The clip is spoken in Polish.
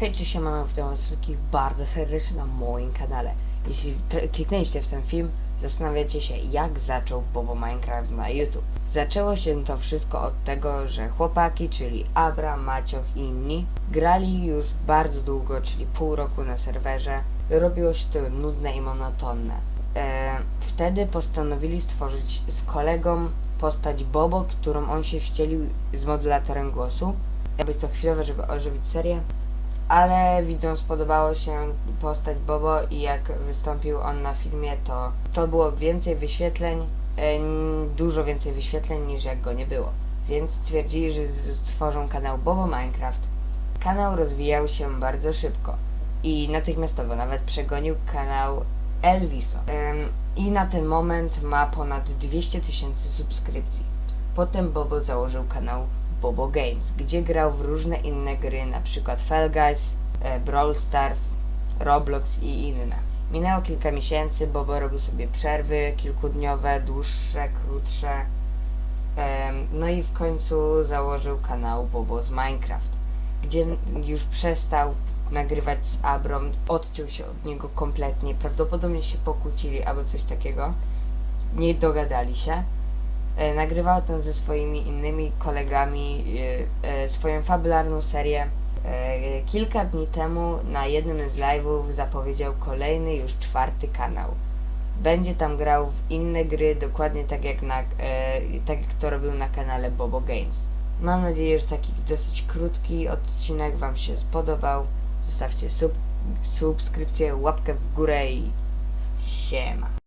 Hej, cześć, siemano, witam was wszystkich bardzo serdecznie na moim kanale. Jeśli kliknęliście w ten film, zastanawiacie się, jak zaczął Bobo Minecraft na YouTube. Zaczęło się to wszystko od tego, że chłopaki, czyli Abra, Macioch i inni, grali już bardzo długo, czyli pół roku na serwerze. Robiło się to nudne i monotonne. E, wtedy postanowili stworzyć z kolegą postać Bobo, którą on się wcielił z modulatorem głosu. Jakby co chwilowe, żeby ożywić serię ale widzom spodobało się postać Bobo i jak wystąpił on na filmie, to to było więcej wyświetleń, e, dużo więcej wyświetleń niż jak go nie było. Więc stwierdzili, że stworzą kanał Bobo Minecraft. Kanał rozwijał się bardzo szybko i natychmiastowo nawet przegonił kanał Elviso. I na ten moment ma ponad 200 tysięcy subskrypcji. Potem Bobo założył kanał Bobo Games, gdzie grał w różne inne gry, przykład Fall Guys, e, Brawl Stars, Roblox i inne. Minęło kilka miesięcy, Bobo robił sobie przerwy kilkudniowe, dłuższe, krótsze. No i w końcu założył kanał Bobo z Minecraft, gdzie już przestał nagrywać z Abrą, odciął się od niego kompletnie, prawdopodobnie się pokłócili albo coś takiego, nie dogadali się. E, nagrywał tam ze swoimi innymi kolegami e, e, swoją fabularną serię. Kilka dni temu na jednym z live'ów zapowiedział kolejny, już czwarty kanał. Będzie tam grał w inne gry, dokładnie tak jak, na, tak jak to robił na kanale Bobo Games. Mam nadzieję, że taki dosyć krótki odcinek Wam się spodobał. Zostawcie sub, subskrypcję, łapkę w górę i siema.